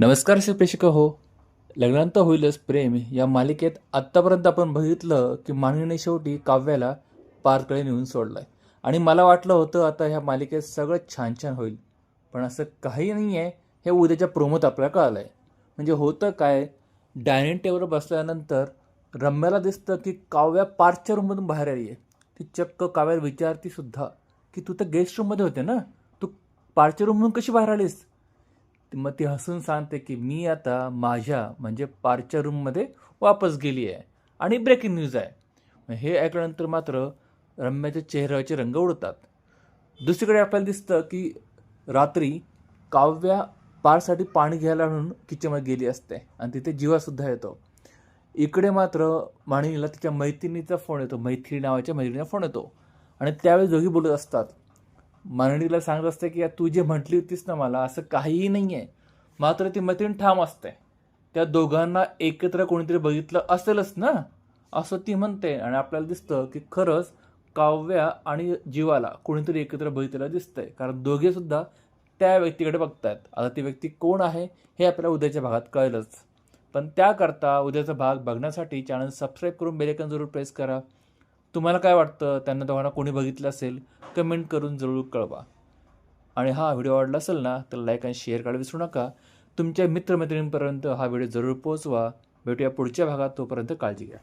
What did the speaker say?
नमस्कार श्री हो. लग्नांत होईलच प्रेम. या मालिकेत आत्तापर्यंत आपण बघितलं की मानिनीने शेवटी काव्याला पारकडे नेऊन सोडलंय. आणि मला वाटलं होतं आता ह्या मालिकेत सगळं छान छान होईल. पण असं काही नाही आहे हे उद्याच्या प्रोमोत आपल्याला कळलं आहे म्हणजे होतं काय? डायनिंग टेबलवर बसल्यानंतर रम्याला दिसतं की काव्या पार्कच्या रूममधून बाहेर आली आहे ती चक्क काव्याला विचारती सुद्धा की तू तर गेस्ट रूममध्ये होते ना? तू पार्कच्या रूममधून कशी बाहेर आलीस? मग ती हसून सांगते की मी आता माझ्या म्हणजे पारच्या रूममध्ये वापस गेली आहे आणि ब्रेकिंग न्यूज आहे. मग हे ऐकल्यानंतर मात्र रम्याच्या चेहऱ्याचे रंग उडतात. दुसरीकडे आपल्याला दिसतं की रात्री काव्या पारसाठी पाणी घ्यायला म्हणून किचनमध्ये गेली असते आणि तिथे जीवासुद्धा येतो. इकडे मात्र माणिनीला तिच्या मैत्रिणीचा फोन येतो. मैथिली नावाच्या मैत्रिणीचा फोन येतो. आणि त्यावेळी दोघी बोलत असतात. मानणीला सांगत असते की तू जे म्हटली होतीस ना मला असं काहीही नाही आहे मात्र ती मैत्रीण ठाम असते. त्या दोघांना एकत्र कोणीतरी बघितलं असेलच ना? असं ती म्हणते आणि आपल्याला दिसतं की खरंच काव्या आणि जीवाला कोणीतरी एकत्र बघितलेलं दिसतंय. कारण दोघेसुद्धा त्या व्यक्तीकडे बघतायत. आता ती व्यक्ती कोण आहे हे आपल्याला उद्याच्या भागात कळलंच. पण त्याकरता उद्याचा भाग बघण्यासाठी चॅनल सबस्क्राईब करून बेलेकन जरूर प्रेस करा. तुम्हाला काय वाटतं? त्यांना दोघांना कोणी बघितलं असेल कमेंट करून जरूर कळवा. आणि हा व्हिडिओ आवडला असेल ना तर लाईक आणि शेअर करायला विसरू नका. तुमच्या मित्रमैत्रिणींपर्यंत हा व्हिडिओ जरूर पोहोचवा. भेटूया पुढच्या भागात तोपर्यंत काळजी घ्या.